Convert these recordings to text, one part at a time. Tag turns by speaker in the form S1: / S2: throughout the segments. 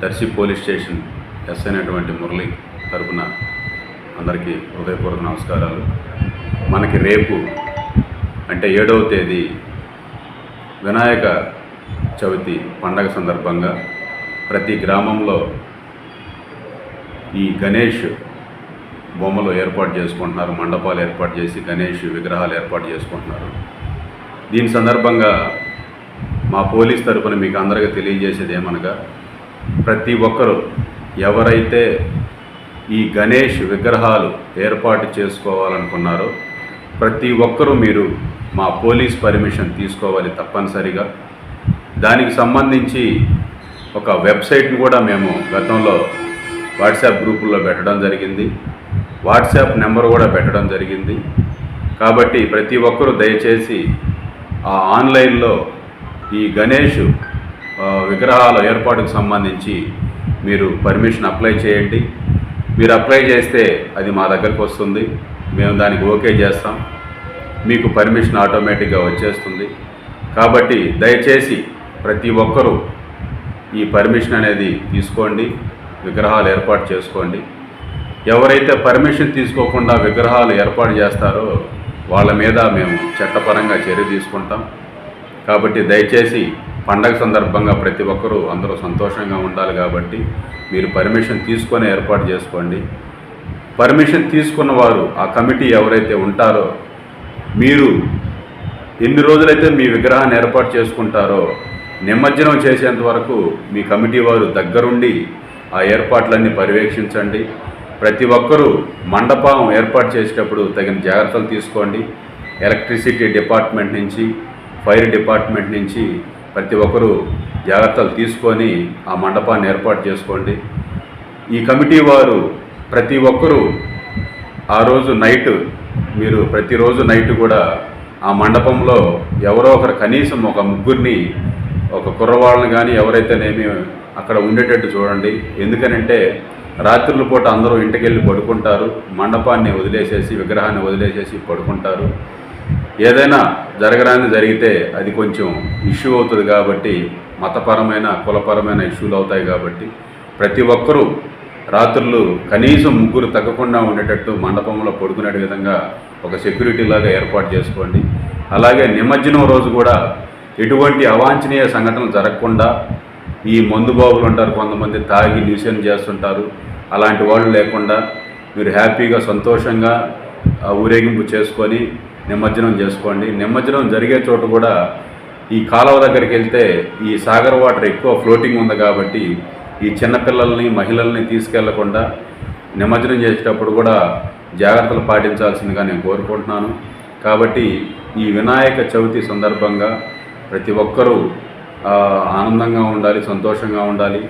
S1: Darsi police station yes అయినటువంటి మురళి తరపున అందరికీ హృదయపూర్వక నమస్కారాలు. మనకి రేపు అంటే ఏడవ తేదీ వినాయక చవితి పండగ సందర్భంగా ప్రతి గ్రామంలో ఈ గణేష్ బొమ్మలు ఏర్పాటు చేసుకుంటున్నారు మండపాలు ఏర్పాటు చేసి గణేష్ విగ్రహాలు ఏర్పాటు చేసుకుంటున్నారు. దీని సందర్భంగా మా పోలీస్ తరపున మీకు అందరికీ తెలియజేసేది ఏమనగా ప్రతి ఒక్కరూ ఎవరైతే ఈ గణేష్ విగ్రహాలు ఏర్పాటు చేసుకోవాలనుకున్నారో ప్రతి ఒక్కరూ మీరు మా పోలీస్ పర్మిషన్ తీసుకోవాలి తప్పనిసరిగా. దానికి సంబంధించి ఒక వెబ్సైట్ని కూడా మేము గతంలో వాట్సాప్ గ్రూపుల్లో పెట్టడం జరిగింది. వాట్సాప్ నెంబర్ కూడా పెట్టడం జరిగింది. కాబట్టి ప్రతి ఒక్కరూ దయచేసి ఆ ఆన్లైన్లో ఈ గణేష్ విగ్రహాల ఏర్పాటుకు సంబంధించి మీరు పర్మిషన్ అప్లై చేయండి. మీరు అప్లై చేస్తే అది మా దగ్గరకు వస్తుంది. మేము దానికి ఓకే చేస్తాం. మీకు పర్మిషన్ ఆటోమేటిక్గా వచ్చేస్తుంది. కాబట్టి దయచేసి ప్రతి ఒక్కరూ ఈ పర్మిషన్ అనేది తీసుకోండి. విగ్రహాలు ఏర్పాటు చేసుకోండి. ఎవరైతే పర్మిషన్ తీసుకోకుండా విగ్రహాలు ఏర్పాటు చేస్తారో వాళ్ళ మీద మేము చట్టపరంగా చర్య తీసుకుంటాం. కాబట్టి దయచేసి పండగ సందర్భంగా ప్రతి ఒక్కరూ అందరూ సంతోషంగా ఉండాలి కాబట్టి మీరు పర్మిషన్ తీసుకొని ఏర్పాటు చేసుకోండి. పర్మిషన్ తీసుకున్న వారు ఆ కమిటీ ఎవరైతే ఉంటారో మీరు ఎన్ని రోజులైతే మీ విగ్రహాన్ని ఏర్పాటు చేసుకుంటారో నిమజ్జనం చేసేంత వరకు మీ కమిటీ వారు దగ్గరుండి ఆ ఏర్పాట్లన్నీ పర్యవేక్షించండి. ప్రతి ఒక్కరూ మండపం ఏర్పాటు చేసేటప్పుడు తగిన జాగ్రత్తలు తీసుకోండి. ఎలక్ట్రిసిటీ డిపార్ట్మెంట్ నుంచి ఫైర్ డిపార్ట్మెంట్ నుంచి ప్రతి ఒక్కరూ జాగ్రత్తలు తీసుకొని ఆ మండపాన్ని ఏర్పాటు చేసుకోండి. ఈ కమిటీ వారు ప్రతి ఒక్కరూ ఆ రోజు నైట్ మీరు ప్రతిరోజు నైట్ కూడా ఆ మండపంలో ఎవరో ఒకరు కనీసం ఒక ముగ్గురిని ఒక కుర్రవాళ్ళని కానీ ఎవరైతేనేమి అక్కడ ఉండేటట్టు చూడండి. ఎందుకనంటే రాత్రుల పూట అందరూ ఇంటికి వెళ్ళి పడుకుంటారు. మండపాన్ని వదిలేసేసి విగ్రహాన్ని వదిలేసేసి పడుకుంటారు. ఏదైనా జరగరాని జరిగితే అది కొంచెం ఇష్యూ అవుతుంది కాబట్టి మతపరమైన కులపరమైన ఇష్యూలు అవుతాయి కాబట్టి ప్రతి ఒక్కరూ రాత్రులు కనీసం ముగ్గురు తగ్గకుండా ఉండేటట్టు మండపంలో పడుకునే విధంగా ఒక సెక్యూరిటీ లాగా ఏర్పాటు చేసుకోండి. అలాగే నిమజ్జనం రోజు కూడా ఎటువంటి అవాంఛనీయ సంఘటనలు జరగకుండా ఈ మందు బాబులు ఉంటారు కొంతమంది తాగి న్యూసెన్ చేస్తుంటారు. అలాంటి వాళ్ళు లేకుండా మీరు హ్యాపీగా సంతోషంగా ఊరేగింపు చేసుకొని నిమజ్జనం చేసుకోండి. నిమజ్జనం జరిగే చోట కూడా ఈ కాలువ దగ్గరికి వెళ్తే ఈ సాగర్ వాటర్ ఎక్కువ ఫ్లోటింగ్ ఉంది కాబట్టి ఈ చిన్నపిల్లల్ని మహిళల్ని తీసుకెళ్ళకుండా నిమజ్జనం చేసేటప్పుడు కూడా జాగ్రత్తలు పాటించాల్సిందిగా నేను కోరుకుంటున్నాను. కాబట్టి ఈ వినాయక చవితి సందర్భంగా ప్రతి ఒక్కరూ ఆనందంగా ఉండాలి సంతోషంగా ఉండాలి.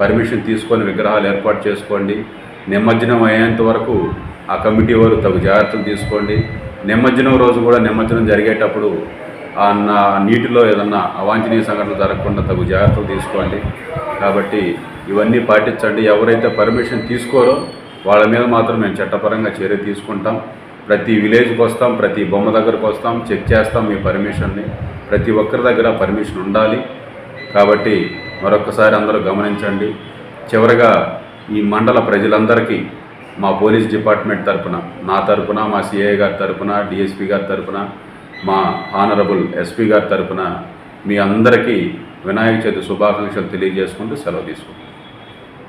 S1: పర్మిషన్ తీసుకొని విగ్రహాలు ఏర్పాటు చేసుకోండి. నిమజ్జనం అయ్యేంత వరకు ఆ కమిటీ వారు తగు జాగ్రత్తలు తీసుకోండి. నిమజ్జనం రోజు కూడా నిమజ్జనం జరిగేటప్పుడు ఆ నా- నీటిలో ఏదన్నా అవాంఛనీయ సంఘటనలు జరగకుండా తగు జాగ్రత్తలు తీసుకోండి. కాబట్టి ఇవన్నీ పాటించండి. ఎవరైతే పర్మిషన్ తీసుకోరో వాళ్ళ మీద మాత్రం మేము చట్టపరంగా చర్య తీసుకుంటాం. ప్రతి విలేజ్కి వస్తాం ప్రతి బొమ్మ దగ్గరకు వస్తాం చెక్ చేస్తాం మీ పర్మిషన్ని. ప్రతి ఒక్కరి దగ్గర పర్మిషన్ ఉండాలి. కాబట్టి మరొకసారి అందరూ గమనించండి. చివరగా ఈ మండల ప్రజలందరికీ మా పోలీస్ డిపార్ట్మెంట్ తరపున నా తరపున మా సిఐ గారి తరపున డిఎస్పీ గారి తరపున మా హానరబుల్ ఎస్పీ గారి తరపున మీ అందరికీ వినాయక చవితి శుభాకాంక్షలు తెలియజేసుకుంటూ సెలవు తీసుకుంటాం